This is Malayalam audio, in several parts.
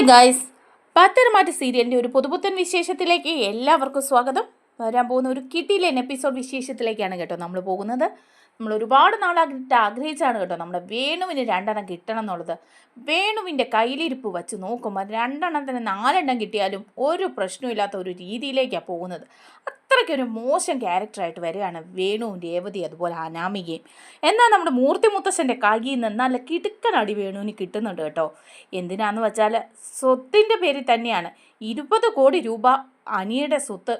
ഹായ് ഗായ്സ് പത്തരമാറ്റ് സീരിയലിന്റെ ഒരു പുതുപുത്തൻ വിശേഷത്തിലേക്ക് എല്ലാവർക്കും സ്വാഗതം. വരാൻ പോകുന്ന ഒരു കിട്ടിയിലെ എപ്പിസോഡ് വിശേഷത്തിലേക്കാണ് കേട്ടോ നമ്മൾ പോകുന്നത്. നമ്മൾ ഒരുപാട് നാളായിട്ട് ആഗ്രഹിച്ചാണ് കേട്ടോ നമ്മുടെ വേണുവിന് രണ്ടെണ്ണം കിട്ടണം എന്നുള്ളത്. വേണുവിന്റെ കയ്യിലിരിപ്പ് വച്ച് നോക്കുമ്പോൾ തന്നെ നാലെണ്ണം കിട്ടിയാലും ഒരു പ്രശ്നമില്ലാത്ത ഒരു രീതിയിലേക്കാണ് പോകുന്നത്. അത്രയ്ക്കൊരു മോശം ക്യാരക്ടറായിട്ട് വരികയാണ് വേണുവും രേവതി അതുപോലെ അനാമികയും. എന്നാൽ നമ്മുടെ മൂർത്തി മുത്തശ്ശന്റെ കകിയിൽ നിന്ന് നല്ല കിടുക്കനടി വേണുവിന് കിട്ടുന്നുണ്ട് കേട്ടോ. എന്തിനാന്ന് വെച്ചാൽ സ്വത്തിന്റെ പേരിൽ തന്നെയാണ് ഇരുപത് കോടി രൂപ അനിയുടെ സ്വത്ത്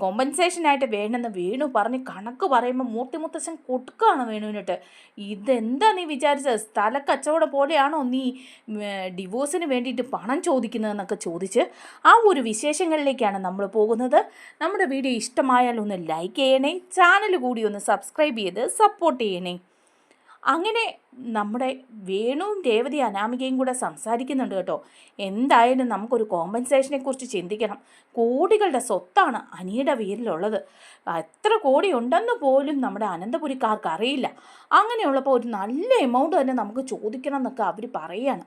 കോമ്പൻസേഷനായിട്ട് വേണമെന്ന് വേണു പറഞ്ഞ് കണക്ക് പറയുമ്പോൾ മൂർത്തി മുത്തശ്ശൻ കൊടുക്കുകയാണ് വേണുവിനിട്ട്. ഇതെന്താ നീ വിചാരിച്ചത്? സ്ഥല കച്ചവട പോലെയാണോ നീ ഡിവോഴ്സിന് വേണ്ടിയിട്ട് പണം ചോദിക്കുന്നതെന്നൊക്കെ ചോദിച്ച് ആ ഒരു വിശേഷങ്ങളിലേക്കാണ് നമ്മൾ പോകുന്നത്. നമ്മുടെ വീഡിയോ ഇഷ്ടമായാൽ ഒന്ന് ലൈക്ക് ചെയ്യണേ ചാനൽ കൂടി ഒന്ന് സബ്സ്ക്രൈബ് ചെയ്ത് സപ്പോർട്ട് ചെയ്യണേ. അങ്ങനെ നമ്മുടെ വേണുവും രേവതി അനാമികയും കൂടെ സംസാരിക്കുന്നുണ്ട് കേട്ടോ. എന്തായാലും നമുക്കൊരു കോമ്പൻസേഷനെ കുറിച്ച് ചിന്തിക്കണം. കോടികളുടെ സ്വത്താണ് അനിയുടെ പേരിലുള്ളത് എത്ര കോടി ഉണ്ടെന്ന് പോലും നമ്മുടെ അനന്തപുരിക്കാർക്ക് അറിയില്ല അങ്ങനെയുള്ളപ്പോൾ ഒരു നല്ല എമൗണ്ട് തന്നെ നമുക്ക് ചോദിക്കണം എന്നൊക്കെ അവർ പറയുകയാണ്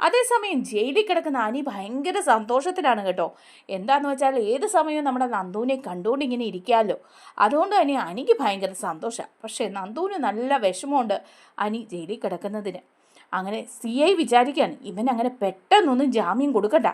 അതേസമയം ജയിലിൽ കിടക്കുന്ന അനി ഭയങ്കര സന്തോഷത്തിലാണ് കേട്ടോ. എന്താന്ന് വെച്ചാൽ ഏത് സമയവും നമ്മുടെ നന്ദുവിനെ കണ്ടുകൊണ്ട് ഇങ്ങനെ ഇരിക്കാമല്ലോ അതുകൊണ്ട് തന്നെ അനിക്ക് ഭയങ്കര സന്തോഷമാണ് പക്ഷേ നന്ദുവിന് നല്ല വിഷമമുണ്ട് അനി ജയിലിൽ കിടക്കുന്നതിന്. അങ്ങനെ സി ഐ വിചാരിക്കുകയാണ് ഇവൻ അങ്ങനെ പെട്ടെന്നൊന്നും ജാമ്യം കൊടുക്കണ്ട.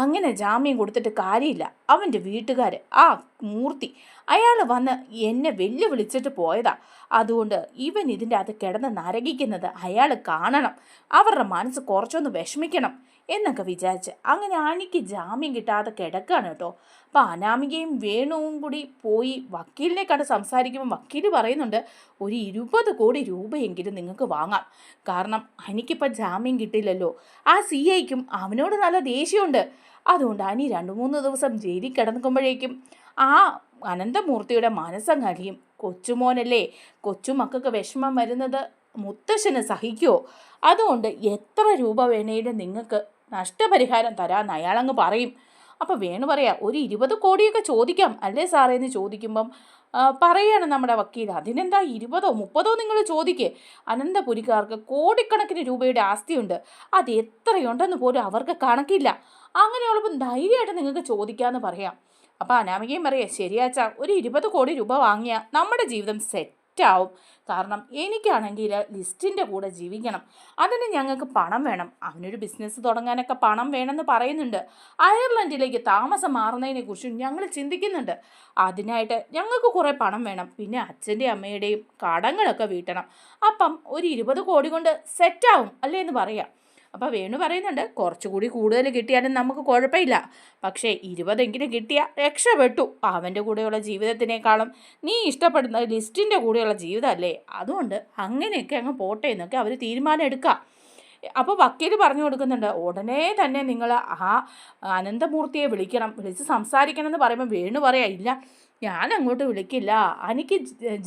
അങ്ങനെ ജാമ്യം കൊടുത്തിട്ട് കാര്യമില്ല. അവന്റെ വീട്ടുകാർ ആ മൂർത്തി അയാൾ വന്ന് എന്നെ വെല്ലുവിളിച്ചിട്ട് പോയതാ. അതുകൊണ്ട് ഇവൻ ഇതിന്റെ അത് കിടന്ന് നരകിക്കുന്നത് അയാൾ കാണണം. അവരുടെ മനസ്സ് കുറച്ചൊന്ന് വിഷമിക്കണം. എന്നൊക്കെ വിചാരിച്ച് അങ്ങനെ അണിക്ക് ജാമ്യം കിട്ടാതെ കിടക്കുകയാണ് കേട്ടോ. അപ്പോൾ അനാമികയും വേണുവും കൂടി പോയി വക്കീലിനെ കണ്ട് സംസാരിക്കുമ്പോൾ വക്കീൽ പറയുന്നുണ്ട് ഒരു ഇരുപത് കോടി രൂപയെങ്കിലും നിങ്ങൾക്ക് വാങ്ങാം. കാരണം അനിക്കിപ്പോൾ ജാമ്യം കിട്ടില്ലല്ലോ ആ സി ഐക്കും അവനോട് നല്ല ദേഷ്യമുണ്ട്. അതുകൊണ്ട് അനി രണ്ട് മൂന്ന് ദിവസം ജയിലിൽ കിടക്കുമ്പോഴേക്കും ആ അനന്തമൂർത്തിയുടെ മനസ്സം കലിയും കൊച്ചുമോനല്ലേ കൊച്ചുമക്കൾക്ക് വിഷമം വരുന്നത് മുത്തശ്ശന് സഹിക്കുമോ അതുകൊണ്ട് എത്ര രൂപ വേണേലും നിങ്ങൾക്ക് നഷ്ടപരിഹാരം തരാമെന്ന് അയാളങ്ങ് പറയും. അപ്പോൾ വേണു പറയാം ഒരു ഇരുപത് കോടിയൊക്കെ ചോദിക്കാം അല്ലേ സാറേ എന്ന് ചോദിക്കുമ്പം പറയാണ് നമ്മുടെ വക്കീൽ അതിനെന്താ ഇരുപതോ മുപ്പതോ നിങ്ങൾ ചോദിക്കേ? അനന്തപുരിക്കാർക്ക് കോടിക്കണക്കിന് രൂപയുടെ ആസ്തിയുണ്ട്. അത് എത്രയുണ്ടെന്ന് പോലും അവർക്ക് കണക്കില്ല. അങ്ങനെയുള്ളപ്പം ധൈര്യമായിട്ട് നിങ്ങൾക്ക് ചോദിക്കാമെന്ന് പറയാം. അപ്പോൾ അനാമികയും പറയാം ശരിയാച്ചാ ഒരു ഇരുപത് കോടി രൂപ വാങ്ങിയാൽ നമ്മുടെ ജീവിതം സെറ്റാവും കാരണം എനിക്കാണെങ്കിൽ ലിസ്റ്റിന്റെ കൂടെ ജീവിക്കണം. അതിന് ഞങ്ങൾക്ക് പണം വേണം. അവനൊരു ബിസിനസ് തുടങ്ങാനൊക്കെ പണം വേണമെന്ന് പറയുന്നുണ്ട്. അയർലൻഡിലേക്ക് താമസം മാറുന്നതിനെക്കുറിച്ചും ഞങ്ങൾ ചിന്തിക്കുന്നുണ്ട്. അതിനായിട്ട് ഞങ്ങൾക്ക് കുറേ പണം വേണം. പിന്നെ അച്ഛന്റെയും അമ്മയുടെയും കടങ്ങളൊക്കെ വീട്ടണം. അപ്പം ഒരു ഇരുപത് കോടി കൊണ്ട് സെറ്റാവും അല്ലേ എന്ന് പറയാം. അപ്പോൾ വേണു പറയുന്നുണ്ട് കുറച്ചുകൂടി കൂടുതൽ കിട്ടിയാലും നമുക്ക് കുഴപ്പമില്ല. പക്ഷേ ഇരുപതെങ്കിലും കിട്ടിയ രക്ഷപ്പെട്ടു. അവന്റെ കൂടെയുള്ള ജീവിതത്തിനേക്കാളും നീ ഇഷ്ടപ്പെടുന്ന ലിസ്റ്റിന്റെ കൂടെയുള്ള ജീവിതമല്ലേ? അതുകൊണ്ട് അങ്ങനെയൊക്കെ അങ്ങ് പോട്ടെ എന്നൊക്കെ അവർ തീരുമാനം എടുക്കുക അപ്പോൾ വക്കീൽ പറഞ്ഞു കൊടുക്കുന്നുണ്ട് ഉടനെ തന്നെ നിങ്ങൾ ആ അനന്തമൂർത്തിയെ വിളിക്കണം. വിളിച്ച് സംസാരിക്കണം എന്ന് പറയുമ്പോൾ വേണു പറയാ ഇല്ല ഞാൻ അങ്ങോട്ട് വിളിക്കില്ല. എനിക്ക്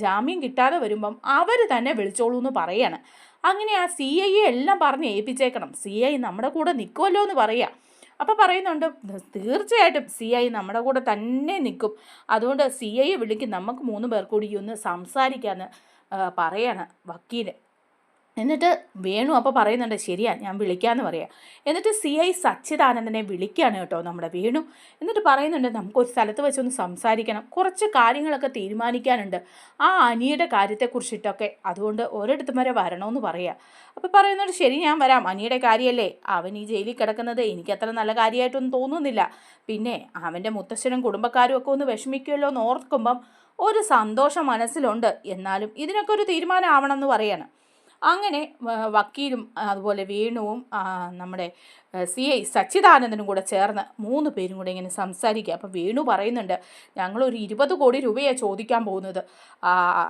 ജാമ്യം കിട്ടാതെ വരുമ്പം അവർ തന്നെ വിളിച്ചോളൂ എന്ന് പറയാണ്. അങ്ങനെ ആ സി ഐ എല്ലാം പറഞ്ഞ് ഏൽപ്പിച്ചേക്കണം. സി ഐ നമ്മുടെ കൂടെ നിൽക്കുമല്ലോ എന്ന് പറയുക അപ്പോൾ പറയുന്നുണ്ട് തീർച്ചയായിട്ടും സി ഐ നമ്മുടെ കൂടെ തന്നെ നിൽക്കും അതുകൊണ്ട് സി ഐയെ വിളിക്കും നമുക്ക് മൂന്ന് പേർ കൂടി ഒന്ന് സംസാരിക്കാമെന്ന് പറയാണ് വക്കീൽ എന്നിട്ട് വേണു അപ്പോൾ പറയുന്നുണ്ട് ശരിയാ ഞാൻ വിളിക്കാമെന്ന് പറയാം. എന്നിട്ട് സി ഐ സച്ചിദാനന്ദനെ വിളിക്കുകയാണ് കേട്ടോ നമ്മുടെ വേണു. എന്നിട്ട് പറയുന്നുണ്ട് നമുക്കൊരു സ്ഥലത്ത് വെച്ചൊന്ന് സംസാരിക്കണം. കുറച്ച് കാര്യങ്ങളൊക്കെ തീരുമാനിക്കാനുണ്ട്. ആ അനിയുടെ കാര്യത്തെക്കുറിച്ചിട്ടൊക്കെ. അതുകൊണ്ട് ഒരിടത്തും വരെ വരണമെന്ന് പറയാം. അപ്പോൾ പറയുന്നുണ്ട് ശരി ഞാൻ വരാം. അനിയുടെ കാര്യമല്ലേ അവൻ ഈ ജയിലിൽ കിടക്കുന്നത് എനിക്കത്ര നല്ല കാര്യമായിട്ടൊന്നും തോന്നുന്നില്ല. പിന്നെ അവന്റെ മുത്തശ്ശനും കുടുംബക്കാരും ഒക്കെ ഒന്ന് വിഷമിക്കുമല്ലോ എന്ന് ഓർക്കുമ്പം ഒരു സന്തോഷം മനസ്സിലുണ്ട്. എന്നാലും ഇതിനൊക്കെ ഒരു തീരുമാനമാവണം എന്ന് പറയാണ്. അങ്ങനെ വക്കീലും അതുപോലെ വേണുവും നമ്മുടെ സി ഐ സച്ചിദാനന്ദനും കൂടെ ചേർന്ന് മൂന്ന് പേരും കൂടെ ഇങ്ങനെ സംസാരിക്കുക. അപ്പം വേണു പറയുന്നുണ്ട് ഞങ്ങളൊരു ഇരുപത് കോടി രൂപയാണ് ചോദിക്കാൻ പോകുന്നത്.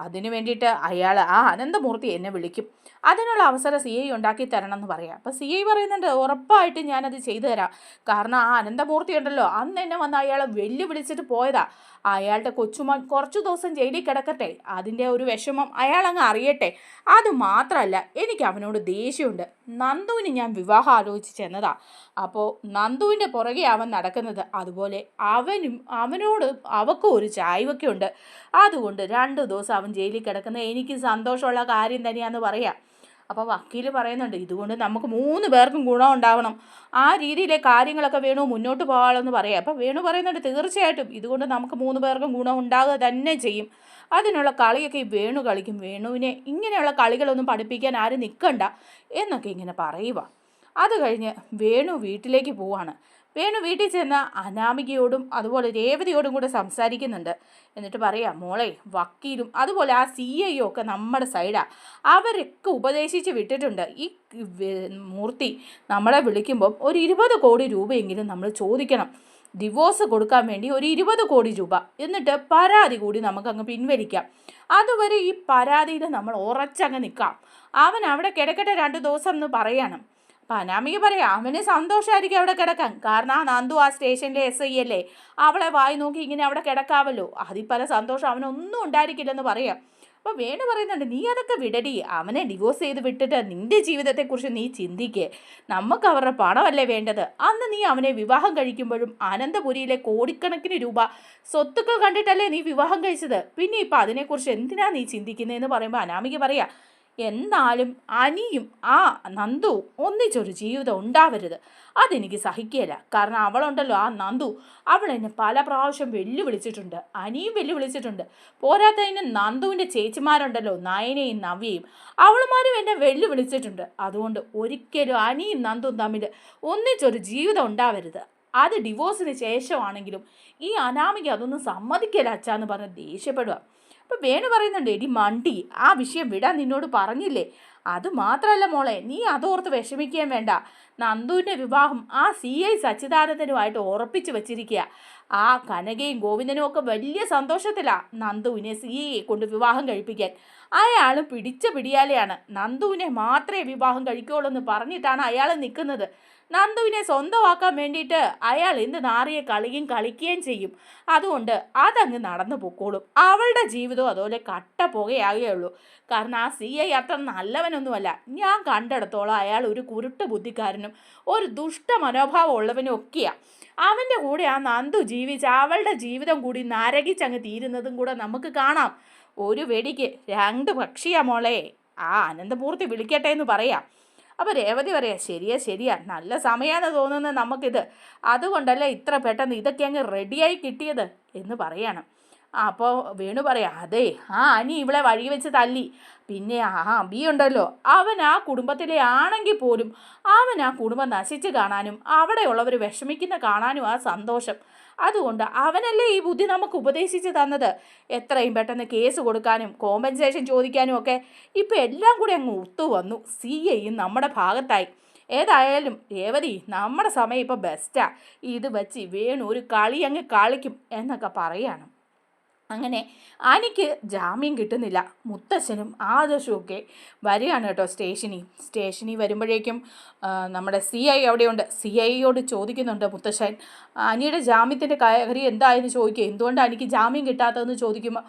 അതിന് വേണ്ടിയിട്ട് അയാൾ ആ അനന്തമൂർത്തി എന്നെ വിളിക്കും. അതിനുള്ള അവസരം സി ഐ ഉണ്ടാക്കി തരണം എന്ന് പറയാം. അപ്പം സി ഐ പറയുന്നുണ്ട് ഉറപ്പായിട്ട് ഞാനത് ചെയ്തു തരാം. കാരണം ആ അനന്തമൂർത്തി ഉണ്ടല്ലോ അന്ന് എന്നെ വന്ന് അയാളെ വെല്ലുവിളിച്ചിട്ട് പോയതാ. അയാളുടെ കൊച്ചുമോൻ കുറച്ചു ദിവസം ജയിലിൽ കിടക്കട്ടെ. അതിന്റെ ഒരു വിഷമം അയാൾ അങ്ങ് അറിയട്ടെ. അത് മാത്രമല്ല എനിക്ക് അവനോട് ദേഷ്യമുണ്ട്. നന്ദുവിന് ഞാൻ വിവാഹം ആലോചിച്ച് ചെന്നതാ. അപ്പോൾ നന്ദുവിന്റെ പുറകെ അവൻ നടക്കുന്നത് അതുപോലെ അവനും അവനോട് അവക്കും ഒരു ചായ്വൊക്കെ ഉണ്ട്. അതുകൊണ്ട് രണ്ട് ദിവസം അവൻ ജയിലിൽ കിടക്കുന്നത് എനിക്ക് സന്തോഷമുള്ള കാര്യം തന്നെയാണെന്ന് പറയാം. അപ്പോൾ വക്കീൽ പറയുന്നുണ്ട് ഇതുകൊണ്ട് നമുക്ക് മൂന്ന് പേർക്കും ഗുണം ഉണ്ടാവണം. ആ രീതിയിലെ കാര്യങ്ങളൊക്കെ വേണു മുന്നോട്ട് പോകാമെന്ന് പറയാം. അപ്പോൾ വേണു പറയുന്നുണ്ട് തീർച്ചയായിട്ടും ഇതുകൊണ്ട് നമുക്ക് മൂന്ന് പേർക്കും ഗുണം ഉണ്ടാകുക തന്നെ ചെയ്യും. അതിനുള്ള കളിയൊക്കെ ഈ വേണു കളിക്കും. വേണുവിനെ ഇങ്ങനെയുള്ള കളികളൊന്നും പഠിപ്പിക്കാൻ ആരും നിൽക്കണ്ട എന്നൊക്കെ ഇങ്ങനെ പറയുക അത് കഴിഞ്ഞ് വേണു വീട്ടിലേക്ക് പോവാണ്. വേണു വീട്ടിൽ ചെന്ന അനാമികയോടും അതുപോലെ രേവതിയോടും കൂടെ സംസാരിക്കുന്നുണ്ട്. എന്നിട്ട് പറയാം മോളെ വക്കീലും അതുപോലെ ആ സി ഐ ഒക്കെ നമ്മുടെ സൈഡാണ് അവരൊക്കെ ഉപദേശിച്ച് വിട്ടിട്ടുണ്ട്. ഈ മൂർത്തി നമ്മളെ വിളിക്കുമ്പം ഒരു ഇരുപത് കോടി രൂപയെങ്കിലും നമ്മൾ ചോദിക്കണം. ഡിവോഴ്സ് കൊടുക്കാൻ വേണ്ടി ഒരു ഇരുപത് കോടി രൂപ. എന്നിട്ട് പരാതി കൂടി നമുക്കങ്ങ് പിൻവലിക്കാം. അതുവരെ ഈ പരാതിയിൽ നമ്മൾ ഉറച്ചങ്ങ് നിൽക്കാം. അവൻ അവിടെ കിടക്കട്ടെ രണ്ട് ദിവസം എന്ന് പറയണം. അപ്പം അനാമിക പറയാം. അവന് സന്തോഷമായിരിക്കും അവിടെ കിടക്കാൻ. കാരണം ആ നന്ദു ആ സ്റ്റേഷനിലെ എസ് ഐ അല്ലേ? അവളെ വായി നോക്കി ഇങ്ങനെ അവിടെ കിടക്കാമല്ലോ അതിൽ പല സന്തോഷം അവനൊന്നും ഉണ്ടായിരിക്കില്ലെന്ന് പറയാം. അപ്പോൾ വേണു പറയുന്നുണ്ട് നീ അതൊക്കെ വിടടി. അവനെ ഡിവോഴ്സ് ചെയ്ത് വിട്ടിട്ട് നിന്റെ ജീവിതത്തെക്കുറിച്ച് നീ ചിന്തിക്കേ. നമുക്ക് അവരുടെ പണമല്ലേ വേണ്ടത്? അന്ന് നീ അവനെ വിവാഹം കഴിക്കുമ്പോഴും അനന്തപുരിയിലെ കോടിക്കണക്കിന് രൂപ സ്വത്തുക്കൾ കണ്ടിട്ടല്ലേ നീ വിവാഹം കഴിച്ചത്? പിന്നെ ഇപ്പം അതിനെക്കുറിച്ച് എന്തിനാ നീ ചിന്തിക്കുന്നതെന്ന് പറയുമ്പോൾ അനാമിക പറയാ എന്നാലും അനിയും ആ നന്ദു ഒന്നിച്ചൊരു ജീവിതം ഉണ്ടാവരുത്. അതെനിക്ക് സഹിക്കുകയില്ല കാരണം അവളുണ്ടല്ലോ ആ നന്ദു. അവൾ എന്നെ പല പ്രാവശ്യം വെല്ലുവിളിച്ചിട്ടുണ്ട്. അനിയും വെല്ലുവിളിച്ചിട്ടുണ്ട്. പോരാത്തതിന് നന്ദുവിന്റെ ചേച്ചിമാരുണ്ടല്ലോ നയനയും നവ്യയും. അവളുമാരും എന്നെ വെല്ലുവിളിച്ചിട്ടുണ്ട്. അതുകൊണ്ട് ഒരിക്കലും അനിയും നന്ദും തമ്മിൽ ഒന്നിച്ചൊരു ജീവിതം ഉണ്ടാവരുത്. അത് ഡിവോഴ്സിന് ശേഷമാണെങ്കിലും ഈ അനാമിക അതൊന്നും സമ്മതിക്കല അച്ഛാന്ന് പറഞ്ഞ് ദേഷ്യപ്പെടുക അപ്പം വേണു പറയുന്നുണ്ട് എടി മണ്ടി ആ വിഷയം വിടാൻ നിന്നോട് പറഞ്ഞില്ലേ? അത് മാത്രമല്ല മോളെ നീ അതോർത്ത് വിഷമിക്കുകയും വേണ്ട. നന്ദുവിന്റെ വിവാഹം ആ സി ഐ സച്ചിദാനന്ദനുമായിട്ട് ഉറപ്പിച്ച് വെച്ചിരിക്കുക ആ കനകയും ഗോവിന്ദനും ഒക്കെ വലിയ സന്തോഷത്തിലാണ് നന്ദുവിനെ സി ഐയെ കൊണ്ട് വിവാഹം കഴിപ്പിക്കാൻ. അയാൾ പിടിച്ച പിടിയാലെയാണ്. നന്ദുവിനെ മാത്രമേ വിവാഹം കഴിക്കുകയുള്ളൂ എന്ന് പറഞ്ഞിട്ടാണ് അയാൾ നിൽക്കുന്നത് നന്ദുവിനെ സ്വന്തമാക്കാൻ വേണ്ടിയിട്ട് അയാൾ എന്ത് നാറിയ കളിയും കളിക്കുകയും ചെയ്യും. അതുകൊണ്ട് അതങ്ങ് നടന്നു പൊക്കോളും. അവളുടെ ജീവിതവും അതുപോലെ കട്ട പുകയാകുകയുള്ളൂ കാരണം ആ സി ഐ അത്ര നല്ലവനൊന്നുമല്ല. ഞാൻ കണ്ടിടത്തോളം. അയാൾ ഒരു കുരുട്ട് ബുദ്ധിക്കാരനും ഒരു ദുഷ്ട മനോഭാവം ഉള്ളവനും ഒക്കെയാണ് അവന്റെ കൂടെ ആ നന്ദു ജീവിച്ച് അവളുടെ ജീവിതം കൂടി നരകിച്ചങ്ങ് തീരുന്നതും കൂടെ നമുക്ക് കാണാം. ഒരു വെടിക്ക് രണ്ട് പക്ഷിയാ മോളെ. ആ അനന്തപൂർത്തി വിളിക്കട്ടെ എന്ന് പറയാം. അപ്പോൾ രേവതി പറയാം ശരിയാ ശരിയാ നല്ല സമയമാണ് തോന്നുന്നത് നമുക്കിത്. അതുകൊണ്ടല്ലേ ഇത്ര പെട്ടെന്ന് ഇതൊക്കെ അങ്ങ് റെഡിയായി കിട്ടിയത് എന്ന് പറയാണ്. അപ്പോൾ വേണു പറയാം അതെ ആ അനി ഇവളെ വഴി വെച്ച് തല്ലി. പിന്നെ ആ അബി ഉണ്ടല്ലോ അവൻ ആ കുടുംബത്തിലെ ആണെങ്കിൽ പോലും അവൻ ആ കുടുംബം നശിച്ച് കാണാനും അവിടെയുള്ളവർ വിഷമിക്കുന്ന കാണാനും ആ സന്തോഷം. അതുകൊണ്ട് അവനല്ലേ ഈ ബുദ്ധി നമുക്ക് ഉപദേശിച്ച് തന്നത്? എത്രയും പെട്ടെന്ന് കേസ് കൊടുക്കാനും കോമ്പൻസേഷൻ ചോദിക്കാനും ഒക്കെ ഇപ്പം എല്ലാം കൂടി അങ്ങ് ഒത്തു വന്നു സി ഐയും നമ്മുടെ ഭാഗത്തായി. ഏതായാലും രേവതി നമ്മുടെ സമയം ഇപ്പോൾ ബെസ്റ്റാ ഇത് വെച്ച് വേണു ഒരു കളി അങ്ങ് കളിക്കും എന്നൊക്കെ പറയാണ്. അങ്ങനെ അനിക്ക് ജാമ്യം കിട്ടുന്നില്ല. മുത്തശ്ശനും ആദർശവും ഒക്കെ വരികയാണ് കേട്ടോ സ്റ്റേഷനിൽ. സ്റ്റേഷനിൽ വരുമ്പോഴേക്കും നമ്മുടെ സി ഐ അവിടെയുണ്ട്. സി ഐയോട് ചോദിക്കുന്നുണ്ട് മുത്തശ്ശൻ അനിയുടെ ജാമ്യത്തിന്റെ കാര്യം എന്തായെന്ന് ചോദിക്കുക. എന്തുകൊണ്ട് എനിക്ക് ജാമ്യം കിട്ടാത്തതെന്ന് ചോദിക്കുമ്പോൾ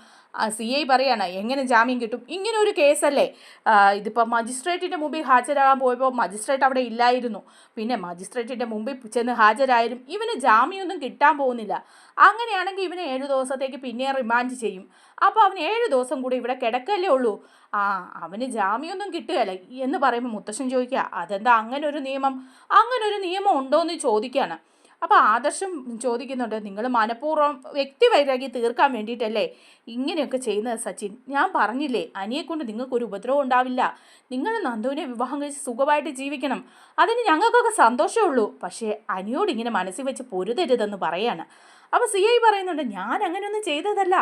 സി ഐ പറയാണ് എങ്ങനെ ജാമ്യം കിട്ടും? ഇങ്ങനെ ഒരു കേസല്ലേ ഇതിപ്പോൾ മജിസ്ട്രേറ്റിന്റെ മുമ്പിൽ ഹാജരാകാൻ പോയപ്പോൾ മജിസ്ട്രേറ്റ് അവിടെ ഇല്ലായിരുന്നു. പിന്നെ മജിസ്ട്രേറ്റിന്റെ മുമ്പിൽ ചെന്ന് ഹാജരായാലും ഇവന് ജാമ്യമൊന്നും കിട്ടാൻ പോകുന്നില്ല. അങ്ങനെയാണെങ്കിൽ ഇവനെ ഏഴ് ദിവസത്തേക്ക് പിന്നെ റിമാൻഡ് ചെയ്യും. അപ്പോൾ അവന് ഏഴ് ദിവസം കൂടി ഇവിടെ കിടക്കല്ലേ ഉള്ളൂ. ആ അവന് ജാമ്യമൊന്നും കിട്ടുകയല്ല. എന്ന് പറയുമ്പോൾ മുത്തശ്ശൻ ചോദിക്കുക അതെന്താ അങ്ങനെ ഒരു നിയമം? അങ്ങനെ ഒരു നിയമം ഉണ്ടോ എന്ന് ചോദിക്കുകയാണ്. അപ്പോൾ ആദർശം ചോദിക്കുന്നുണ്ട് നിങ്ങൾ മനഃപൂർവം വ്യക്തിവൈരാഗ്യം തീർക്കാൻ വേണ്ടിയിട്ടല്ലേ ഇങ്ങനെയൊക്കെ ചെയ്യുന്നത് സച്ചിൻ? ഞാൻ പറഞ്ഞില്ലേ അനിയെക്കൊണ്ട് നിങ്ങൾക്കൊരു ഉപദ്രവം ഉണ്ടാവില്ല. നിങ്ങൾ നന്ദുവിനെ വിവാഹം കഴിച്ച് സുഖമായിട്ട് ജീവിക്കണം. അതിന് ഞങ്ങൾക്കൊക്കെ സന്തോഷമേ ഉള്ളൂ. പക്ഷേ അനിയോട് ഇങ്ങനെ മനസ്സിൽ വെച്ച് പൊരുതരുതെന്ന് പറയാണ്. അപ്പോൾ സി ഐ പറയുന്നുണ്ട് ഞാൻ അങ്ങനെയൊന്നും ചെയ്തതല്ല.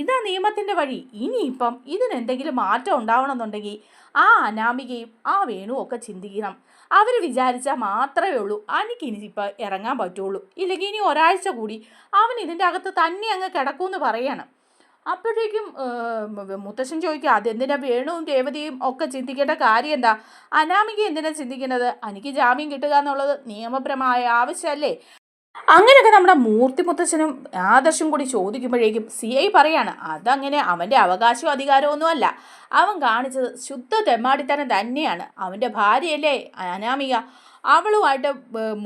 ഇതാ നിയമത്തിന്റെ വഴി. ഇനിയിപ്പം ഇതിനെന്തെങ്കിലും മാറ്റം ഉണ്ടാവണമെന്നുണ്ടെങ്കിൽ ആ അനാമികയും ആ വേണുവും ഒക്കെ ചിന്തിക്കണം. അവർ വിചാരിച്ചാൽ മാത്രമേ ഉള്ളൂ. അനിക്ക് ഇനിയിപ്പോൾ ഇറങ്ങാൻ പറ്റുള്ളൂ. ഇല്ലെങ്കിൽ ഇനി ഒരാഴ്ച കൂടി അവൻ ഇതിന്റെ അകത്ത് തന്നെ അങ്ങ് കിടക്കുമെന്ന് പറയണം. അപ്പോഴേക്കും മുത്തശ്ശൻ ചോദിക്കുക അതെന്തിനാ വേണുവും രേവതിയും ഒക്കെ ചിന്തിക്കേണ്ട കാര്യം എന്താ? അനാമിക എന്തിനാ ചിന്തിക്കുന്നത്? എനിക്ക് ജാമ്യം കിട്ടുക എന്നുള്ളത് നിയമപരമായ ആവശ്യമല്ലേ? അങ്ങനെയൊക്കെ നമ്മുടെ മൂർത്തി മുത്തച്ഛനും ആദർശം കൂടി ചോദിക്കുമ്പോഴേക്കും സി ഐ പറയാണ് അതങ്ങനെ അവന്റെ അവകാശവും അധികാരമൊന്നും ഒന്നുമല്ല അവൻ കാണിച്ചത് ശുദ്ധ തെമ്മാടിത്തനം തന്നെയാണ്. അവന്റെ ഭാര്യയല്ലേ അനാമിക? അവളുമായിട്ട്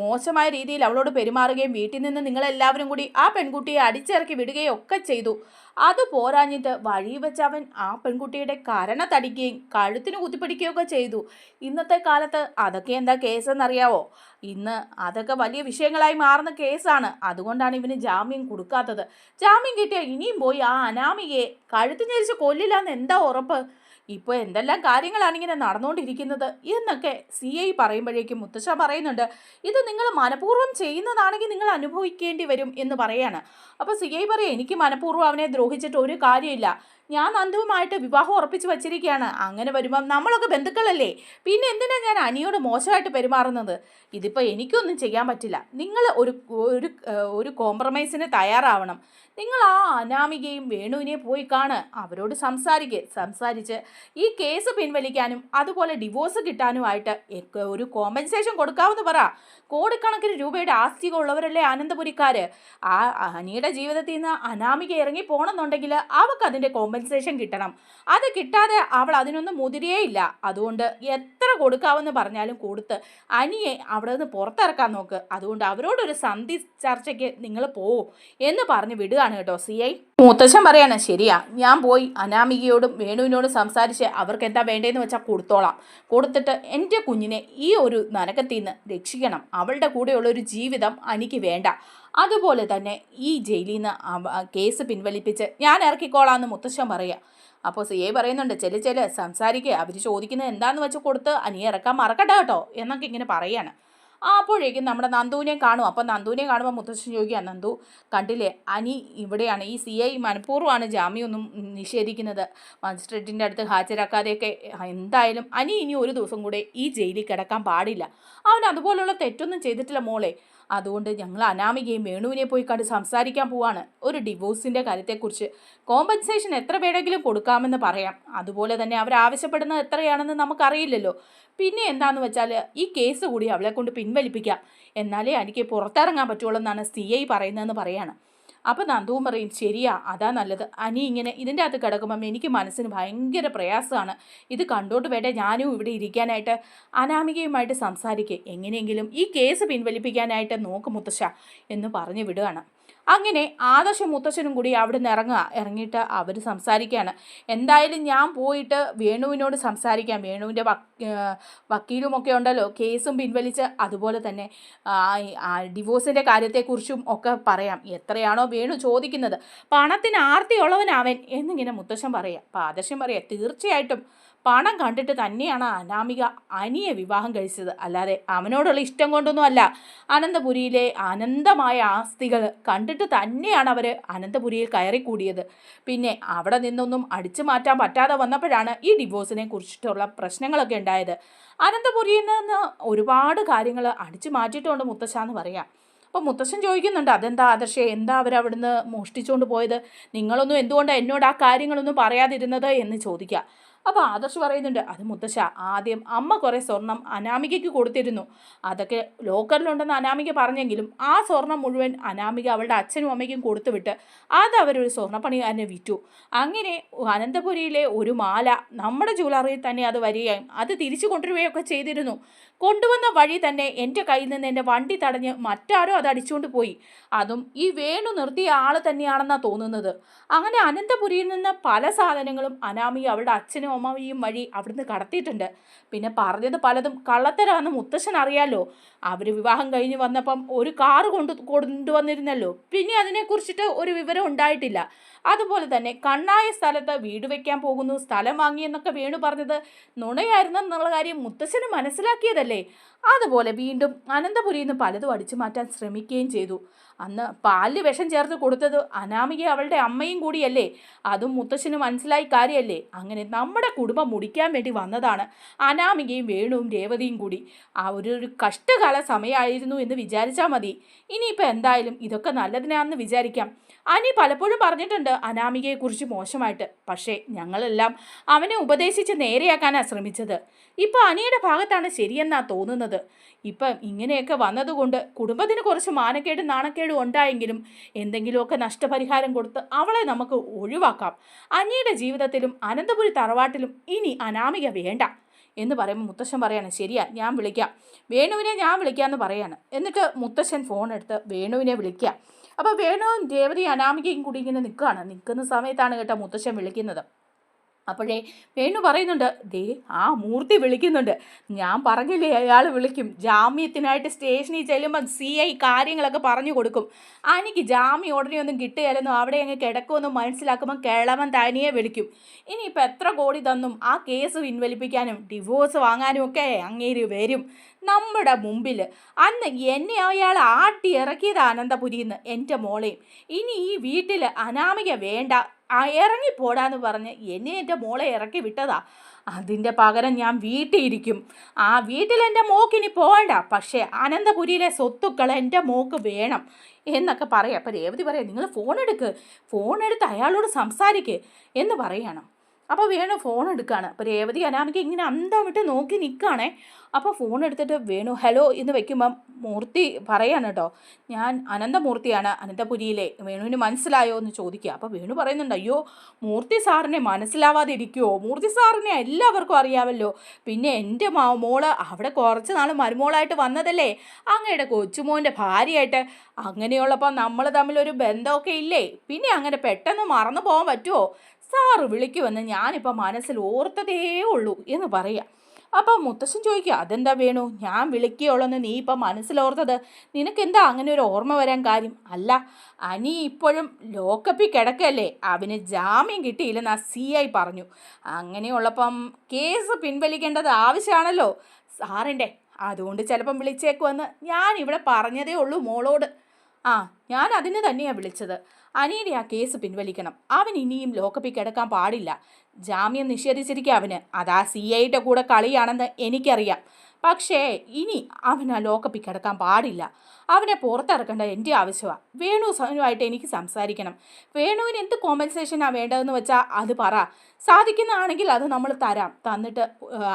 മോശമായ രീതിയിൽ അവളോട് പെരുമാറുകയും വീട്ടിൽ നിന്ന് നിങ്ങളെല്ലാവരും കൂടി ആ പെൺകുട്ടിയെ അടിച്ചിറക്കി വിടുകയും ഒക്കെ ചെയ്തു. അത് പോരാഞ്ഞിട്ട് വഴി വെച്ച് അവൻ ആ പെൺകുട്ടിയുടെ കരണ തടിക്കുകയും കഴുത്തിന് കുത്തിപ്പിടിക്കുകയൊക്കെ ചെയ്തു. ഇന്നത്തെ കാലത്ത് അതൊക്കെ എന്താ കേസെന്നറിയാവോ? ഇന്ന് അതൊക്കെ വലിയ വിഷയങ്ങളായി മാറുന്ന കേസാണ്. അതുകൊണ്ടാണ് ഇവന് ജാമ്യം കൊടുക്കാത്തത്. ജാമ്യം കിട്ടിയ ഇനിയും പോയി ആ അനാമികയെ കഴുത്ത് ഞരിച്ച് കൊല്ലില്ല എന്ന് എന്താ ഉറപ്പ്? ഇപ്പോൾ എന്തെല്ലാം കാര്യങ്ങളാണ് ഇങ്ങനെ നടന്നുകൊണ്ടിരിക്കുന്നത് എന്നൊക്കെ സി ഐ പറയുമ്പോഴേക്കും മുത്തശ്ശ പറയുന്നുണ്ട് ഇത് നിങ്ങൾ മനഃപൂർവം ചെയ്യുന്നതാണെങ്കിൽ നിങ്ങൾ അനുഭവിക്കേണ്ടി വരും എന്ന് പറയാണ്. അപ്പോൾ സി ഐ പറയാം എനിക്ക് മനഃപൂർവം അവനെ ദ്രോഹിച്ചിട്ട് ഒരു കാര്യമില്ല. ഞാൻ നന്ദുവുമായിട്ട് വിവാഹം ഉറപ്പിച്ച് വച്ചിരിക്കുകയാണ്. അങ്ങനെ വരുമ്പം നമ്മളൊക്കെ ബന്ധുക്കളല്ലേ? പിന്നെ എന്തിനാണ് ഞാൻ അനിയോട് മോശമായിട്ട് പെരുമാറുന്നത്? ഇതിപ്പോൾ എനിക്കൊന്നും ചെയ്യാൻ പറ്റില്ല. നിങ്ങൾ ഒരു ഒരു ഒരു കോംപ്രമൈസിന് തയ്യാറാവണം. നിങ്ങൾ ആ അനാമികയും വേണുവിനെ പോയി കാണ്. അവരോട് സംസാരിക്കുക സംസാരിച്ച് ഈ കേസ് പിൻവലിക്കാനും അതുപോലെ ഡിവോഴ്സ് കിട്ടാനുമായിട്ട് ഒരു കോമ്പൻസേഷൻ കൊടുക്കാമെന്ന് പറ. കോടിക്കണക്കിന് രൂപയുടെ ആസ്തിക ഉള്ളവരല്ലേ ആനന്ദപുരിക്കാർ ആ അനിയുടെ ജീവിതത്തിൽ നിന്ന് അനാമിക ഇറങ്ങി പോകണമെന്നുണ്ടെങ്കിൽ അവൾക്ക് അതിന്റെ കോമ്പൻസേഷൻ കിട്ടണം. അത് കിട്ടാതെ അവൾ അതിനൊന്നും മുതിരേ ഇല്ല അതുകൊണ്ട് എത്ര കൊടുക്കാമെന്ന് പറഞ്ഞാലും കൊടുത്ത് അനിയെ അവിടെ നിന്ന് പുറത്തിറക്കാൻ നോക്ക്. അതുകൊണ്ട് അവരോടൊരു സന്ധി ചർച്ചയ്ക്ക് നിങ്ങൾ പോവും എന്ന് പറഞ്ഞ് വിടുകയാണ് കേട്ടോ സി ഐ. മുത്തശ്ശൻ പറയാണ് ശരിയാ ഞാൻ പോയി അനാമികയോടും വേണുവിനോടും സംസാരിച്ച് അവർക്ക് എന്താ വേണ്ടതെന്ന് വെച്ചാൽ കൊടുത്തോളാം. കൊടുത്തിട്ട് എന്റെ കുഞ്ഞിനെ ഈ ഒരു നരകത്തിൽ നിന്ന് രക്ഷിക്കണം. അവളുടെ കൂടെയുള്ള ഒരു ജീവിതം എനിക്ക് വേണ്ട. അതുപോലെ തന്നെ ഈ ജയിലിൽ നിന്ന് കേസ് പിൻവലിപ്പിച്ച് ഞാൻ ഇറക്കിക്കോളാം എന്ന് മുത്തശ്ശൻ പറയുക അപ്പോൾ സി ഐ പറയുന്നുണ്ട് ചെൽ ചെൽ സംസാരിക്കുക അവർ ചോദിക്കുന്നത് എന്താണെന്ന് വെച്ച് കൊടുത്ത് അനിയെ ഇറക്കാൻ മറക്കട്ടെ കേട്ടോ എന്നൊക്കെ ഇങ്ങനെ പറയാണ്. ആ അപ്പോഴേക്കും നമ്മുടെ നന്ദുവിനെ കാണും. അപ്പോൾ നന്ദുവിനെ കാണുമ്പോൾ മുത്തശ്ശൻ ചോദിക്കുക നന്ദു കണ്ടില്ലേ? അനി ഇവിടെയാണ്. ഈ സി ഐ മനഃപൂർവമാണ് ജാമ്യമൊന്നും നിഷേധിക്കുന്നത്. മജിസ്ട്രേറ്റിന്റെ അടുത്ത് ഹാജരാക്കാതെയൊക്കെ എന്തായാലും അനി ഇനി ഒരു ദിവസം കൂടെ ഈ ജയിലിൽ കിടക്കാൻ പാടില്ല. അവൻ അതുപോലുള്ള തെറ്റൊന്നും ചെയ്തിട്ടില്ല മോളെ. അതുകൊണ്ട് ഞങ്ങൾ അനാമികയും വേണുവിനെ പോയി കണ്ട് സംസാരിക്കാൻ പോവാണ്. ഒരു ഡിവോഴ്സിന്റെ കാര്യത്തെക്കുറിച്ച് കോമ്പൻസേഷൻ എത്ര വേണമെങ്കിലും കൊടുക്കാമെന്ന് പറയാം. അതുപോലെ തന്നെ അവർ ആവശ്യപ്പെടുന്നത് എത്രയാണെന്ന് നമുക്കറിയില്ലല്ലോ. പിന്നെ എന്താണെന്ന് വെച്ചാൽ ഈ കേസ് കൂടി അവളെ കൊണ്ട് പിൻവലിപ്പിക്കാം. എന്നാലേ എനിക്ക് പുറത്തിറങ്ങാൻ പറ്റുള്ളൂ എന്നാണ് സി ഐ പറയുന്നതെന്ന് പറയാണ്. അപ്പോൾ നന്ദവും പറയും ശരിയാ അതാ നല്ലത്. അനി ഇങ്ങനെ ഇതിന്റെ അകത്ത് കിടക്കുമ്പം എനിക്ക് മനസ്സിന് ഭയങ്കര പ്രയാസമാണ്. ഇത് കണ്ടോട്ട് വേണ്ട ഞാനും ഇവിടെ ഇരിക്കാനായിട്ട് അനാമികയുമായിട്ട് സംസാരിക്കുക എങ്ങനെയെങ്കിലും ഈ കേസ് പിൻവലിപ്പിക്കാനായിട്ട് നോക്ക് മുത്തശ്ശ എന്ന് പറഞ്ഞു വിടുകയാണ്. അങ്ങനെ ആദർശ മുത്തശ്ശനും കൂടി അവിടെ നിന്ന് ഇറങ്ങുക. ഇറങ്ങിയിട്ട് അവർ സംസാരിക്കുകയാണ്. എന്തായാലും ഞാൻ പോയിട്ട് വേണുവിനോട് സംസാരിക്കാം. വേണുവിന്റെ വക്കീലും ഒക്കെ ഉണ്ടല്ലോ. കേസും പിൻവലിച്ച് അതുപോലെ തന്നെ ഡിവോഴ്സിന്റെ കാര്യത്തെക്കുറിച്ചും ഒക്കെ പറയാം. എത്രയാണോ വേണു ചോദിക്കുന്നത്. പണത്തിന് ആർത്തിയുള്ളവനാവൻ എന്നിങ്ങനെ മുത്തശ്ശൻ പറയാം അപ്പോൾ ആദർശം പറയാം തീർച്ചയായിട്ടും പണം കണ്ടിട്ട് തന്നെയാണ് അനാമിക അനിയെ വിവാഹം കഴിച്ചത്. അല്ലാതെ അവനോടുള്ള ഇഷ്ടം കൊണ്ടൊന്നും അല്ല അനന്തപുരിയിലെ അനന്തമായ ആസ്തികൾ കണ്ടിട്ട് തന്നെയാണ് അവർ അനന്തപുരിയിൽ കയറിക്കൂടിയത്. പിന്നെ അവിടെ നിന്നൊന്നും അടിച്ചു മാറ്റാൻ പറ്റാതെ വന്നപ്പോഴാണ് ഈ ഡിവോഴ്സിനെ കുറിച്ചിട്ടുള്ള പ്രശ്നങ്ങളൊക്കെ ഉണ്ടായത്. അനന്തപുരിയിൽ നിന്ന് ഒരുപാട് കാര്യങ്ങൾ അടിച്ചു മാറ്റിയിട്ടുണ്ട് മുത്തശ്ശ എന്ന് പറയാം. അപ്പോൾ മുത്തശ്ശൻ ചോദിക്കുന്നുണ്ട് അതെന്താ ആദർശേ എന്താ അവരവിടുന്ന് മോഷ്ടിച്ചുകൊണ്ട് പോയത്? നിങ്ങളൊന്നും എന്തുകൊണ്ടാണ് എന്നോട് ആ കാര്യങ്ങളൊന്നും പറയാതിരുന്നത്? എന്ന് ചോദിക്കുക അപ്പോൾ ആദർശ് പറയുന്നുണ്ട് അത് മുത്തശ്ശ ആദ്യം അമ്മ കുറേ സ്വർണം അനാമികയ്ക്ക് കൊടുത്തിരുന്നു. അതൊക്കെ ലോക്കറിലുണ്ടെന്ന് അനാമിക പറഞ്ഞെങ്കിലും ആ സ്വർണം മുഴുവൻ അനാമിക അവളുടെ അച്ഛനും അമ്മയ്ക്കും കൊടുത്തുവിട്ട് അത് അവരൊരു സ്വർണപ്പണിക്കാരനെ വിറ്റു. അങ്ങനെ അനന്തപുരിയിലെ ഒരു മാല നമ്മുടെ ജ്വല്ലറിയിൽ തന്നെ അത് വരികയും അത് തിരിച്ചു കൊണ്ടുവരികയൊക്കെ ചെയ്തിരുന്നു. കൊണ്ടുവന്ന വഴി തന്നെ എന്റെ കയ്യിൽ നിന്ന് എന്റെ വണ്ടി തടഞ്ഞ് മറ്റാരോ അത് അടിച്ചുകൊണ്ട് പോയി. അതും ഈ വേണു നിർത്തിയ ആൾ തന്നെയാണെന്നാണ് തോന്നുന്നത്. അങ്ങനെ അനന്തപുരിയിൽ നിന്ന് പല സാധനങ്ങളും അനാമിക അവളുടെ അച്ഛനും അമ്മയും വഴി അവിടുന്ന് കടത്തിയിട്ടുണ്ട്. പിന്നെ പറഞ്ഞത് പലതും കള്ളത്തരാന്ന് മുത്തശ്ശൻ അറിയാലോ. അവർ വിവാഹം കഴിഞ്ഞ് വന്നപ്പം ഒരു കാറ് കൊണ്ടു കൊണ്ടുവന്നിരുന്നല്ലോ. പിന്നെ അതിനെക്കുറിച്ചിട്ട് ഒരു വിവരം ഉണ്ടായിട്ടില്ല. അതുപോലെ തന്നെ കണ്ണായ സ്ഥലത്ത് വീട് വെക്കാൻ പോകുന്നു സ്ഥലം വാങ്ങിയെന്നൊക്കെ വേണു പറഞ്ഞത് നുണയായിരുന്നെന്നുള്ള കാര്യം മുത്തശ്ശന് മനസ്സിലാക്കിയതല്ലേ. അതുപോലെ വീണ്ടും അനന്തപുരിയിൽ നിന്ന് പലതും അടിച്ചു മാറ്റാൻ ശ്രമിക്കുകയും ചെയ്തു. അന്ന് പാലിൽ വിഷം ചേർത്ത് കൊടുത്തത് അനാമിക അവളുടെ അമ്മയും കൂടിയല്ലേ? അതും മുത്തശ്ശന് മനസ്സിലായി കാര്യമല്ലേ അങ്ങനെ നമ്മുടെ കുടുംബം മുടിക്കാൻ വേണ്ടി വന്നതാണ് അനാമികയും വേണുവും രേവതിയും കൂടി. ആ ഒരു ഒരു കഷ്ടകാല സമയമായിരുന്നു എന്ന് വിചാരിച്ചാൽ മതി. ഇനിയിപ്പോൾ എന്തായാലും ഇതൊക്കെ നല്ലതിനാണെന്ന് വിചാരിക്കാം. അനി പലപ്പോഴും പറഞ്ഞിട്ടുണ്ട് അനാമികയെ കുറിച്ച് മോശമായിട്ട്. പക്ഷേ ഞങ്ങളെല്ലാം അവനെ ഉപദേശിച്ച് നേരെയാക്കാനാണ് ശ്രമിച്ചത്. ഇപ്പം അനിയുടെ ഭാഗത്താണ് ശരിയെന്നാ തോന്നുന്നത്. ഇപ്പം ഇങ്ങനെയൊക്കെ വന്നതുകൊണ്ട് കുടുംബത്തിന് കുറച്ച് മാനക്കേടും നാണക്കേടും ഉണ്ടായെങ്കിലും എന്തെങ്കിലുമൊക്കെ നഷ്ടപരിഹാരം കൊടുത്ത് അവളെ നമുക്ക് ഒഴിവാക്കാം. അനിയുടെ ജീവിതത്തിലും അനന്തപുരി തറവാട്ടിലും ഇനി അനാമിക വേണ്ട. എന്ന് പറയുമ്പോൾ മുത്തശ്ശൻ പറയാണ് ശരിയാ ഞാൻ വിളിക്കാം. വേണുവിനെ ഞാൻ വിളിക്കാമെന്ന് പറയാണ്. എന്നിട്ട് മുത്തശ്ശൻ ഫോൺ എടുത്ത് വേണുവിനെ വിളിക്കുക. അപ്പോൾ വേണുവും രേവതി അനാമികയും കൂടി ഇങ്ങനെ നിൽക്കുകയാണ് നിൽക്കുന്ന സമയത്താണ് കേട്ടോ മുത്തശ്ശൻ വിളിക്കുന്നത്. അപ്പോഴേ വേണു പറയുന്നുണ്ട് ദേ ആ മൂർത്തി വിളിക്കുന്നുണ്ട്. ഞാൻ പറഞ്ഞില്ലേ അയാൾ വിളിക്കും. ജാമ്യത്തിനായിട്ട് സ്റ്റേഷനിൽ ചെല്ലുമ്പം സി ഐ കാര്യങ്ങളൊക്കെ പറഞ്ഞു കൊടുക്കും. എനിക്ക് ജാമ്യം ഉടനെ ഒന്നും കിട്ടുകയല്ലെന്നും അവിടെ അങ്ങ് കിടക്കുമെന്നും മനസ്സിലാക്കുമ്പോൾ കേളവൻ തനിയെ വിളിക്കും. ഇനിയിപ്പോൾ എത്ര കോടി തന്നും ആ കേസ് പിൻവലിപ്പിക്കാനും ഡിവോഴ്സ് വാങ്ങാനും ഒക്കെ അങ്ങേര് വരും. നമ്മുടെ മുമ്പിൽ അന്ന് എന്നെ അയാൾ ആട്ടി ഇറക്കിയത് അനന്തപുരിന്ന് എന്റെ മോളെയും ഇനി ഈ വീട്ടിൽ അനാമിക വേണ്ട. ആ ഇറങ്ങിപ്പോടാന്ന് പറഞ്ഞ് എന്നെ എന്റെ മോളെ ഇറക്കി വിട്ടതാ. അതിന്റെ പകരം ഞാൻ വീട്ടിലിരിക്കും ആ വീട്ടിൽ എന്റെ മോക്കിനി പോകണ്ട പക്ഷേ അനന്തപുരിയിലെ സ്വത്തുക്കൾ എന്റെ മോക്ക് വേണം എന്നൊക്കെ പറയാം. അപ്പം രേവതി പറയാം നിങ്ങൾ ഫോൺ എടുക്ക്. ഫോൺ എടുത്ത് അയാളോട് സംസാരിക്ക്. എന്ന് പറയണം. അപ്പോൾ വേണു ഫോൺ എടുക്കുകയാണ് അപ്പോൾ രേവതി അനാമിക്ക് ഇങ്ങനെ അന്തം വിട്ട് നോക്കി നിൽക്കുകയാണേ അപ്പോൾ ഫോൺ എടുത്തിട്ട് വേണു ഹലോ എന്ന് വെക്കുമ്പം മൂർത്തി പറയാണ് കേട്ടോ ഞാൻ അനന്തമൂർത്തിയാണ് അനന്തപുരിയിലെ. വേണുവിന് മനസ്സിലായോ? എന്ന് ചോദിക്കുക. അപ്പോൾ വേണു പറയുന്നുണ്ട് അയ്യോ മൂർത്തി സാറിനെ മനസ്സിലാവാതെ ഇരിക്കുമോ മൂർത്തി സാറിനെ എല്ലാവർക്കും അറിയാമല്ലോ. പിന്നെ എന്റെ മോൾ അവിടെ കുറച്ച് നാൾ മരുമോളായിട്ട് വന്നതല്ലേ. അങ്ങയുടെ കൊച്ചുമോന്റെ ഭാര്യയായിട്ട് അങ്ങനെയുള്ളപ്പോൾ നമ്മൾ തമ്മിലൊരു ബന്ധമൊക്കെ ഇല്ലേ? പിന്നെ അങ്ങനെ പെട്ടെന്ന് മറന്നു പോകാൻ പറ്റുമോ സാറ് വിളിക്കുമെന്ന് ഞാനിപ്പോൾ മനസ്സിൽ ഓർത്തതേ ഉള്ളൂ എന്ന് പറയുക അപ്പം മുത്തശ്ശൻ ചോദിക്കുക അതെന്താ വേണു? ഞാൻ വിളിക്കുകയുള്ളെന്ന് നീ ഇപ്പം മനസ്സിലോർത്തത് നിനക്കെന്താ അങ്ങനെ ഒരു ഓർമ്മ വരാൻ കാര്യം? അല്ല അനി ഇപ്പോഴും ലോക്കപ്പിൽ കിടക്കല്ലേ. അവന് ജാമ്യം കിട്ടിയില്ലെന്ന് ആ സി ഐ പറഞ്ഞു. അങ്ങനെയുള്ളപ്പം കേസ് പിൻവലിക്കേണ്ടത് ആവശ്യമാണല്ലോ. സാറിന്റെ അതുകൊണ്ട് ചിലപ്പം വിളിച്ചേക്കുമെന്ന് ഞാൻ ഇവിടെ പറഞ്ഞതേ ഉള്ളൂ മോളോട്. ആ ഞാൻ അതിന് തന്നെയാണ് വിളിച്ചത്. അനിയുടെ ആ കേസ് പിൻവലിക്കണം. അവൻ ഇനിയും ലോക്കപ്പിൽ കിടക്കാൻ പാടില്ല. ജാമ്യം നിഷേധിച്ചിരിക്കുക അവന്. അതാ സി ഐയുടെ കൂടെ കളിയാണെന്ന് എനിക്കറിയാം. പക്ഷേ ഇനി അവൻ ആ ലോക്കപ്പിൽ കിടക്കാൻ പാടില്ല. അവനെ പുറത്തിറക്കേണ്ട എന്റെ ആവശ്യമാണ് വേണു സാനുമായിട്ട് എനിക്ക് സംസാരിക്കണം. വേണുവിന് എന്ത് കോമ്പൻസേഷനാണ് വേണ്ടതെന്ന് വെച്ചാൽ അത് പറ. സാധിക്കുന്നതാണെങ്കിൽ അത് നമ്മൾ തരാം. തന്നിട്ട്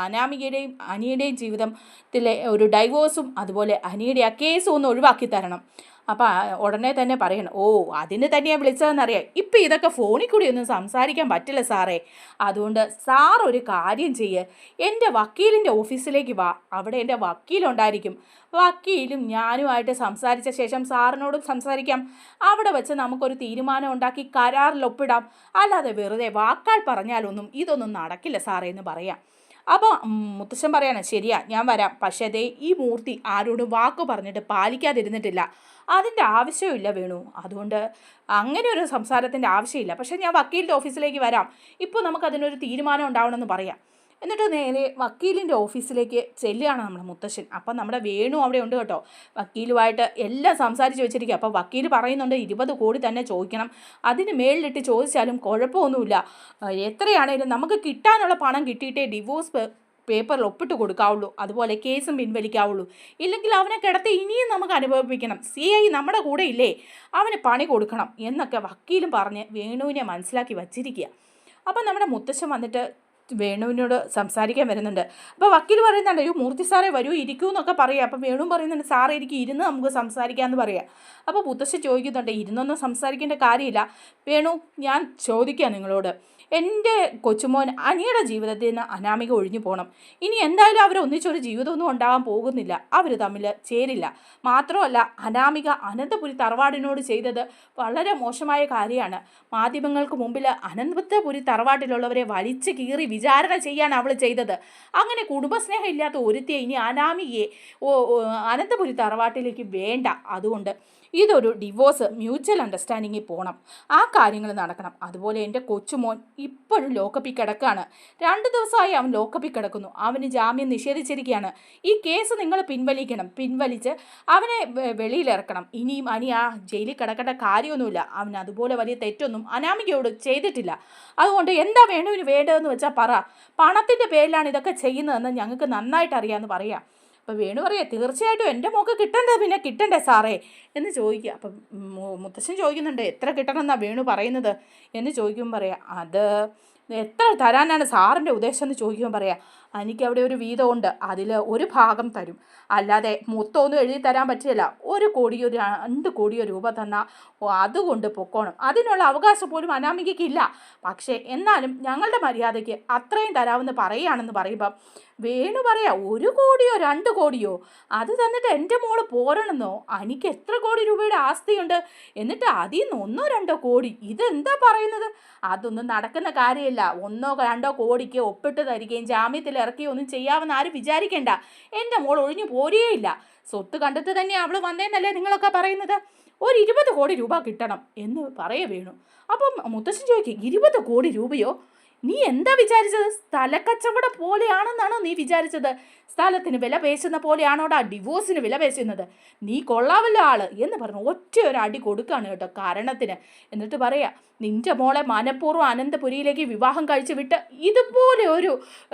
അനാമികയുടെയും അനിയുടെയും ജീവിതത്തിലെ ഒരു ഡൈവോഴ്സും അതുപോലെ അനിയുടെ ആ കേസും ഒന്ന് ഒഴിവാക്കി തരണം. അപ്പം ഉടനെ തന്നെ പറയണം ഓ അതിന് തന്നെയാണ് വിളിച്ചതെന്നറിയാം. ഇപ്പം ഇതൊക്കെ ഫോണിൽ കൂടി ഒന്നും സംസാരിക്കാൻ പറ്റില്ല സാറേ. അതുകൊണ്ട് സാർ ഒരു കാര്യം ചെയ്യ്. എന്റെ വക്കീലിന്റെ ഓഫീസിലേക്ക് വാ. അവിടെ എന്റെ വക്കീലുണ്ടായിരിക്കും. വക്കീലും ഞാനുമായിട്ട് സംസാരിച്ച ശേഷം സാറിനോടും സംസാരിക്കാം. അവിടെ വെച്ച് നമുക്കൊരു തീരുമാനം ഉണ്ടാക്കി കരാറിൽ ഒപ്പിടാം. അല്ലാതെ വെറുതെ വാക്കാൽ പറഞ്ഞാലൊന്നും ഇതൊന്നും നടക്കില്ല സാറേ എന്ന് പറയാം. അപ്പോൾ മുത്തശ്ശൻ പറയാണ് ശരിയാ ഞാൻ വരാം. പക്ഷേ അതേ ഈ മൂർത്തി ആരോടും വാക്ക് പറഞ്ഞിട്ട് പാലിക്കാതിരുന്നിട്ടില്ല. അതിന്റെ ആവശ്യമില്ല വേണു. അതുകൊണ്ട് അങ്ങനെ ഒരു സംസാരത്തിന്റെ ആവശ്യമില്ല. പക്ഷേ ഞാൻ വക്കീലിന്റെ ഓഫീസിലേക്ക് വരാം. ഇപ്പോൾ നമുക്കതിനൊരു തീരുമാനം ഉണ്ടാവണമെന്ന് പറയാം. എന്നിട്ട് നേരെ വക്കീലിന്റെ ഓഫീസിലേക്ക് ചെല്ലുകയാണ് നമ്മുടെ മുത്തശ്ശൻ. അപ്പം നമ്മുടെ വേണു അവിടെ ഉണ്ട് കേട്ടോ. വക്കീലുമായിട്ട് എല്ലാം സംസാരിച്ച് വെച്ചിരിക്കുക അപ്പോൾ വക്കീൽ പറയുന്നുണ്ട് ഇരുപത് കോടി തന്നെ ചോദിക്കണം. അതിന് മേളിലിട്ട് ചോദിച്ചാലും കുഴപ്പമൊന്നുമില്ല. എത്രയാണേലും നമുക്ക് കിട്ടാനുള്ള പണം കിട്ടിയിട്ടേ ഡിവോഴ്സ് പേപ്പറിൽ ഒപ്പിട്ട് കൊടുക്കാവുള്ളൂ. അതുപോലെ കേസും പിൻവലിക്കാവുള്ളൂ. ഇല്ലെങ്കിൽ അവനെ കിടത്തി ഇനിയും നമുക്ക് അനുഭവിപ്പിക്കണം. സി ഐ നമ്മുടെ കൂടെ ഇല്ലേ? അവന് പണി കൊടുക്കണം എന്നൊക്കെ വക്കീലും പറഞ്ഞ് വേണുവിനെ മനസ്സിലാക്കി വച്ചിരിക്കുക അപ്പം നമ്മുടെ മുത്തശ്ശൻ വന്നിട്ട് വേണുവിനോട് സംസാരിക്കാൻ വരുന്നുണ്ട്. അപ്പോൾ വക്കീൽ പറയുന്നുണ്ട് അയ്യോ മൂർത്തി സാറേ വരൂ ഇരിക്കൂ എന്നൊക്കെ പറയാം. അപ്പോൾ വേണു പറയുന്നുണ്ട് സാറേ എനിക്ക് ഇരുന്ന് നമുക്ക് സംസാരിക്കാമെന്ന് പറയാം. അപ്പോൾ മുത്തശ്ശൻ ചോദിക്കുന്നുണ്ട് ഇരുന്നൊന്നും സംസാരിക്കേണ്ട കാര്യമില്ല. വേണു ഞാൻ ചോദിക്കാം നിങ്ങളോട്. എന്റെ കൊച്ചുമോൻ അനിയുടെ ജീവിതത്തിൽ നിന്ന് അനാമിക ഒഴിഞ്ഞു പോകണം ഇനി എന്തായാലും അവർ ഒന്നിച്ചൊരു ജീവിതമൊന്നും ഉണ്ടാകാൻ പോകുന്നില്ല. അവർ തമ്മിൽ ചേരില്ല. മാത്രമല്ല അനാമിക അനന്തപുരി തറവാടിനോട് ചെയ്തത് വളരെ മോശമായ കാര്യമാണ്. മാധ്യമങ്ങൾക്ക് മുമ്പിൽ അനന്തപുരി തറവാട്ടിലുള്ളവരെ വലിച്ചു കീറി വിചാരണ ചെയ്യാൻ അവൾ ചെയ്തത്. അങ്ങനെ കുടുംബസ്നേഹം ഇല്ലാത്ത ഒരുത്തിയെ ഇനി അനാമികയെ ഓ അനന്തപുരി തറവാട്ടിലേക്ക് വേണ്ട. അതുകൊണ്ട് ഇതൊരു ഡിവോഴ്സ് മ്യൂച്വൽ അണ്ടർസ്റ്റാൻഡിങ്ങിൽ പോകണം ആ കാര്യങ്ങൾ നടക്കണം. അതുപോലെ എന്റെ കൊച്ചുമോൻ ഇപ്പോഴും ലോക്കപ്പിൽ കിടക്കാണ്. രണ്ട് ദിവസമായി അവൻ ലോക്കപ്പിൽ കിടക്കുന്നു. അവന് ജാമ്യം നിഷേധിച്ചിരിക്കുകയാണ്. ഈ കേസ് നിങ്ങൾ പിൻവലിക്കണം. പിൻവലിച്ച് അവനെ വെളിയിലിറക്കണം. ഇനിയും അനി ആ ജയിലിൽ കിടക്കേണ്ട കാര്യമൊന്നുമില്ല. അവൻ അതുപോലെ വലിയ തെറ്റൊന്നും അനാമികയോട് ചെയ്തിട്ടില്ല. അതുകൊണ്ട് എന്താ വേണുവിന് വേണ്ടതെന്ന് വെച്ചാൽ പറ. പണത്തിന്റെ പേരിലാണ് ഇതൊക്കെ ചെയ്യുന്നതെന്ന് ഞങ്ങൾക്ക് നന്നായിട്ട് അറിയാമെന്ന് പറയാം. അപ്പോൾ വേണു പറയാം തീർച്ചയായിട്ടും എന്റെ മോക്ക് കിട്ടണ്ടേ പിന്നെ കിട്ടണ്ടേ സാറേ? എന്ന് ചോദിക്കുക. അപ്പം മുത്തശ്ശൻ ചോദിക്കുന്നുണ്ട് എത്ര കിട്ടണം എന്നാണ് വേണു പറയുന്നത്? എന്ന് ചോദിക്കുമ്പോൾ പറയാം അത് എത്ര തരാനാണ് സാറിന്റെ ഉദ്ദേശം? എന്ന് ചോദിക്കുമ്പോൾ പറയാം എനിക്ക് അവിടെ ഒരു വീതമുണ്ട്. അതിൽ ഒരു ഭാഗം തരും. അല്ലാതെ മൊത്തമൊന്നും എഴുതി തരാൻ പറ്റില്ല. ഒരു കോടിയോ രണ്ട് കോടിയോ രൂപ തന്നാൽ അതുകൊണ്ട് പൊക്കോണം. അതിനുള്ള അവകാശം പോലും അനാമികയ്ക്കില്ല പക്ഷേ എന്നാലും ഞങ്ങളുടെ മര്യാദയ്ക്ക് അത്രയും തരാമെന്ന് പറയുകയാണെന്ന് പറയുമ്പം വേണു പറയാ ഒരു കോടിയോ രണ്ട് കോടിയോ? അത് തന്നിട്ട് എന്റെ മോൾ പോരണമെന്നോ എനിക്ക് എത്ര കോടി രൂപയുടെ ആസ്തിയുണ്ട്? എന്നിട്ട് അതിൽ നിന്ന് ഒന്നോ രണ്ടോ കോടി. ഇതെന്താ പറയുന്നത്? അതൊന്നും നടക്കുന്ന കാര്യമില്ല. ഒന്നോ രണ്ടോ കോടിക്ക് ഒപ്പിട്ട് തരികയും ജാമ്യത്തിൽ ഇറക്കുകയും ഒന്നും ചെയ്യാമെന്ന് ആരും വിചാരിക്കേണ്ട. എന്റെ മോൾ ഒഴിഞ്ഞു പോരുകയില്ല. സ്വത്ത് കണ്ടെത്തി തന്നെ അവൾ വന്നേന്നല്ലേ നിങ്ങളൊക്കെ പറയുന്നത്? ഒരു ഇരുപത് കോടി രൂപ കിട്ടണം എന്ന് പറയ വേണു. അപ്പം മുത്തശ്ശൻ ചോദിക്കും ഇരുപത് കോടി രൂപയോ? നീ എന്താ വിചാരിച്ചത്? സ്ഥലക്കച്ചവടം പോലെയാണെന്നാണോ നീ വിചാരിച്ചത്? സ്ഥലത്തിന് വില പേശുന്ന പോലെയാണോടാ ഡിവോഴ്സിന് വില പേശുന്നത്? നീ കൊള്ളാവല്ലോ ആൾ. എന്ന് പറഞ്ഞു ഒറ്റ ഒരു അടി കൊടുക്കുകയാണ് കേട്ടോ കാരണത്തിന്. എന്നിട്ട് പറയാ നിന്റെ മോളെ മനഃപൂർവം അനന്തപുരിയിലേക്ക് വിവാഹം കഴിച്ചു വിട്ട് ഇതുപോലെ ഒരു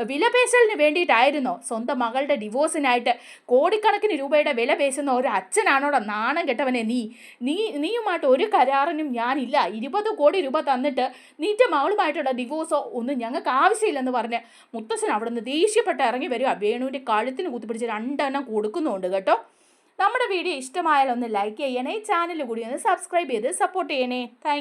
വിലപേശലിന് വേണ്ടിയിട്ടായിരുന്നോ? സ്വന്തം മകളുടെ ഡിവോഴ്സിനായിട്ട് കോടിക്കണക്കിന് രൂപയുടെ വില പേശുന്ന ഒരു അച്ഛനാണോടാ നാണം കെട്ടവനെ നീ? നീ നീയുമായിട്ട് ഒരു കരാറിനും ഞാനില്ല. ഇരുപത് കോടി രൂപ തന്നിട്ട് നിന്റെ മകളുമായിട്ടുള്ള ഡിവോഴ്സോ ഒന്നും ഞങ്ങൾക്ക് ആവശ്യമില്ലെന്ന് പറഞ്ഞ് മുത്തശ്ശൻ അവിടെ നിന്ന് ദേഷ്യപ്പെട്ട് ഇറങ്ങി വരിക. വേണുവിന്റെ കഴുത്തിന് കുത്തിപ്പിടിച്ച് രണ്ടെണ്ണം കൊടുക്കുന്നുണ്ട് കേട്ടോ. നമ്മുടെ വീഡിയോ ഇഷ്ടമായാലൊന്ന് ലൈക്ക് ചെയ്യണേ ചാനൽ കൂടി ഒന്ന് സബ്സ്ക്രൈബ് ചെയ്ത് സപ്പോർട്ട് ചെയ്യണേ. താങ്ക്